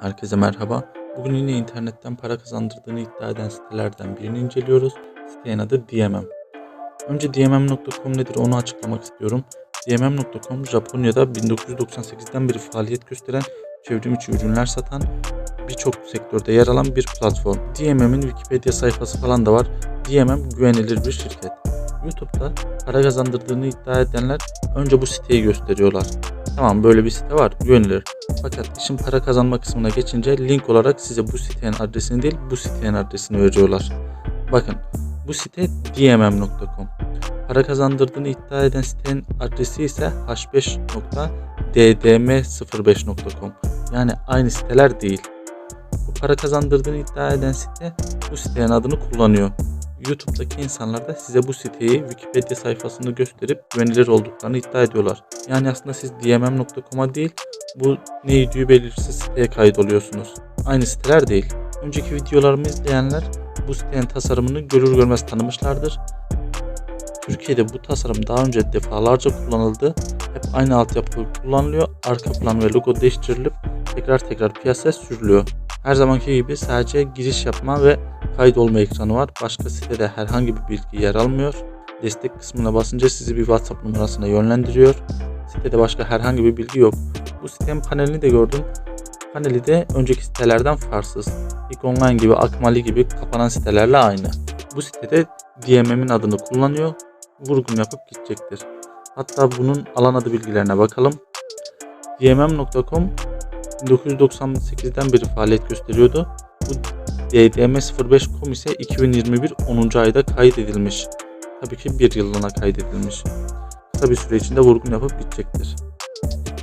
Herkese merhaba. Bugün yine internetten para kazandırdığını iddia eden sitelerden birini inceliyoruz. Sitenin adı DMM. Önce DMM.com nedir onu açıklamak istiyorum. DMM.com Japonya'da 1998'den beri faaliyet gösteren çevrim içi ürünler satan birçok sektörde yer alan bir platform. DMM'in Wikipedia sayfası falan da var. DMM güvenilir bir şirket. YouTube'da para kazandırdığını iddia edenler önce bu siteyi gösteriyorlar. Tamam böyle bir site var güvenilir. Fakat işin para kazanma kısmına geçince link olarak size bu sitenin adresini değil bu sitenin adresini veriyorlar. Bakın bu site dmm.com. Para kazandırdığını iddia eden sitenin adresi ise h5.ddm05.com. Yani aynı siteler değil. Bu para kazandırdığını iddia eden site bu sitenin adını kullanıyor. YouTube'daki insanlar da size bu siteyi Wikipedia sayfasını gösterip güvenilir olduklarını iddia ediyorlar. Yani aslında siz dmm.com'a değil bu neydi belirsiz siteye kaydoluyorsunuz. Aynı siteler değil. Önceki videolarımı izleyenler bu sitenin tasarımını görür görmez tanımışlardır. Türkiye'de bu tasarım daha önce defalarca kullanıldı. Hep aynı altyapı kullanılıyor. Arka plan ve logo değiştirilip tekrar tekrar piyasaya sürülüyor. Her zamanki gibi sadece giriş yapma ve kaydolma ekranı var. Başka sitede herhangi bir bilgi yer almıyor. Destek kısmına basınca sizi bir WhatsApp numarasına yönlendiriyor. Sitede başka herhangi bir bilgi yok. Bu sitenin panelini de gördüm. Paneli de önceki sitelerden farksız. İlk online gibi, Akmali gibi kapanan sitelerle aynı. Bu sitede DMM'in adını kullanıyor. Vurgun yapıp gidecektir. Hatta bunun alan adı bilgilerine bakalım. DMM.com 1998'den beri faaliyet gösteriyordu. Bu DDM05.com ise 2021 10. ayda kaydedilmiş. Tabii ki bir yıllığına kaydedilmiş. Kısa bir süre içinde vurgun yapıp gidecektir.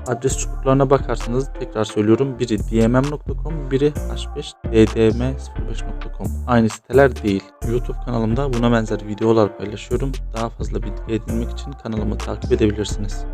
Adres çubuklarına bakarsanız tekrar söylüyorum biri dmm.com biri h5ddm05.com aynı siteler değil. YouTube kanalımda buna benzer videolar paylaşıyorum. Daha fazla bilgi edinmek için kanalımı takip edebilirsiniz.